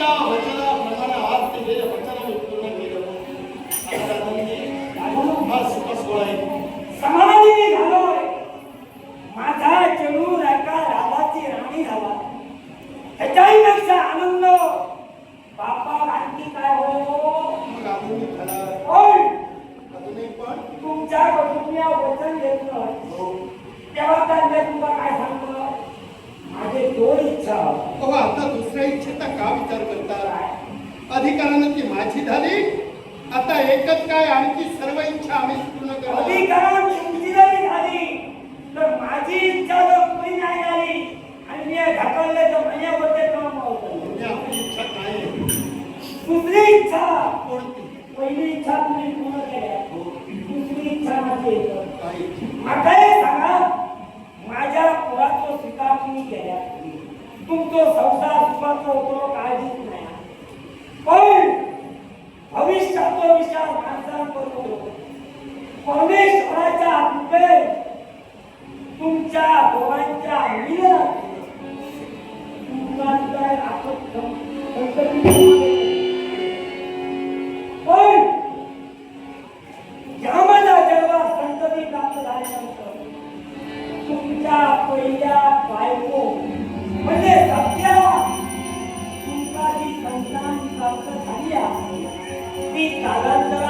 तुमच्या वचनाप्रमाणे आज दिलेलं वचन पूर्ण केलं. आता हा आहे झालोय. माझा चेडू राणी झाला. ह्याच्याही पेक्षा आनंद. बापा आणखी काय हो? मग आधुनिक झाला होय. अजूनही पण? तुमच्या कुटुंबिया वचन घेतलं. तेव्हा तर मी तुला काय सांगतो? माझे दोन इच्छा. अहो आता दुसऱ्या इच्छेचा का विचार अधिकारानं ती माझी झाली. आता एकच काय आणखी सर्व इच्छा आम्ही पूर्ण करणार अधिकारात तुमची जरी झाली तर माझी इच्छा जर पुरी नाही झाली आणि मी ढकलले तर माझ्यावरचे काम होतं आपली इच्छा काय दुसरी इच्छा. कोणती? पहिली इच्छा तुम्ही पूर्ण केल्या. दुसरी इच्छा माझी मला हे सांगा माझ्या पुराचं स्वीकार तुम्ही केल्या. तुमचं संसार सुखाचं होतो काळजीच नाही पण भविष्याचा विचार माणसाला करतो परमेश्वराच्या कृपे तुमच्या दोघांच्या पण ज्यामध्ये जेव्हा संतती प्राप्त झाल्यानंतर तुमच्या पहिल्या बायको म्हणजे सत्या ती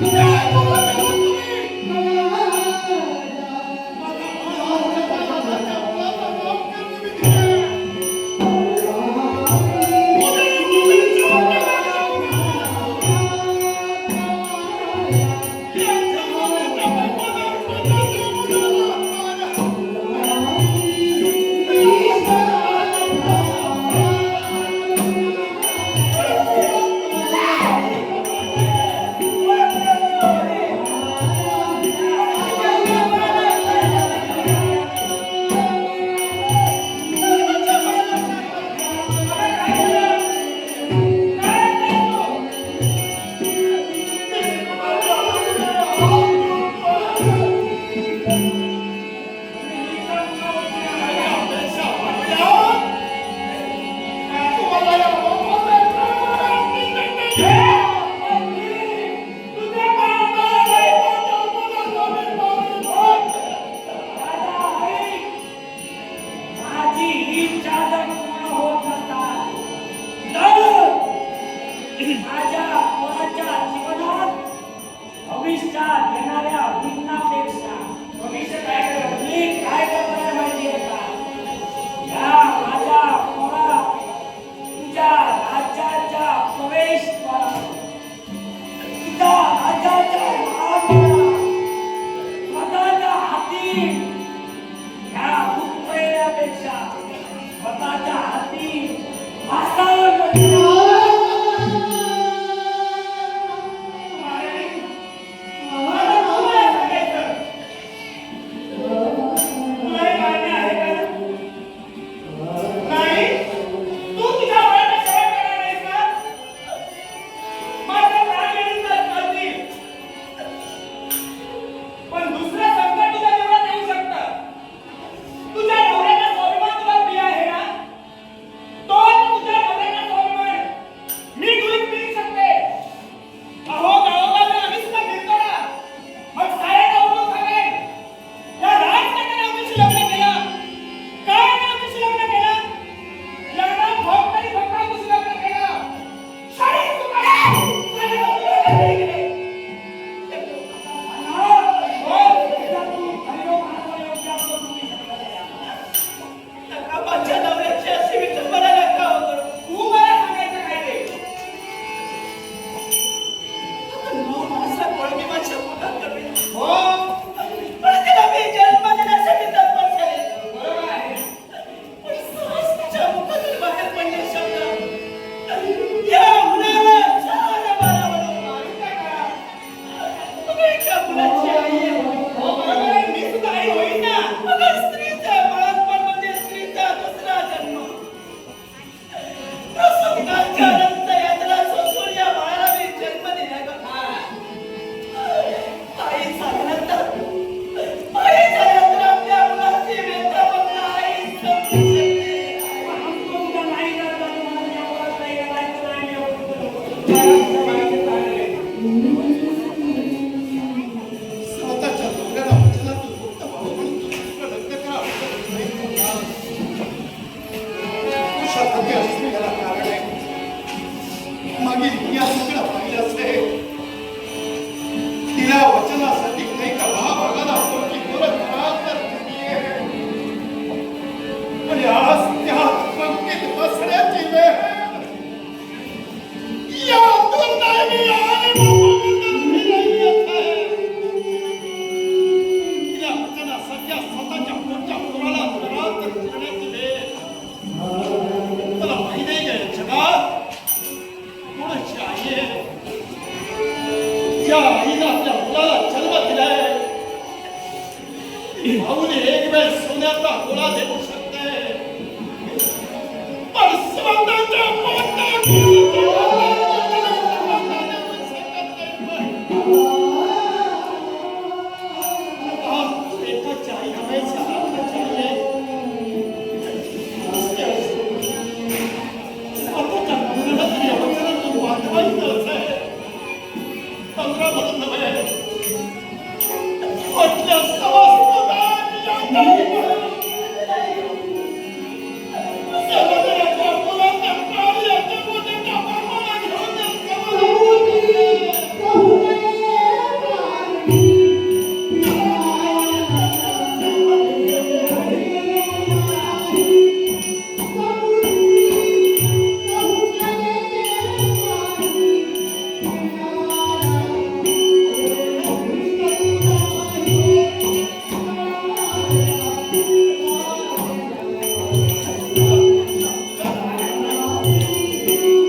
काय हाती काय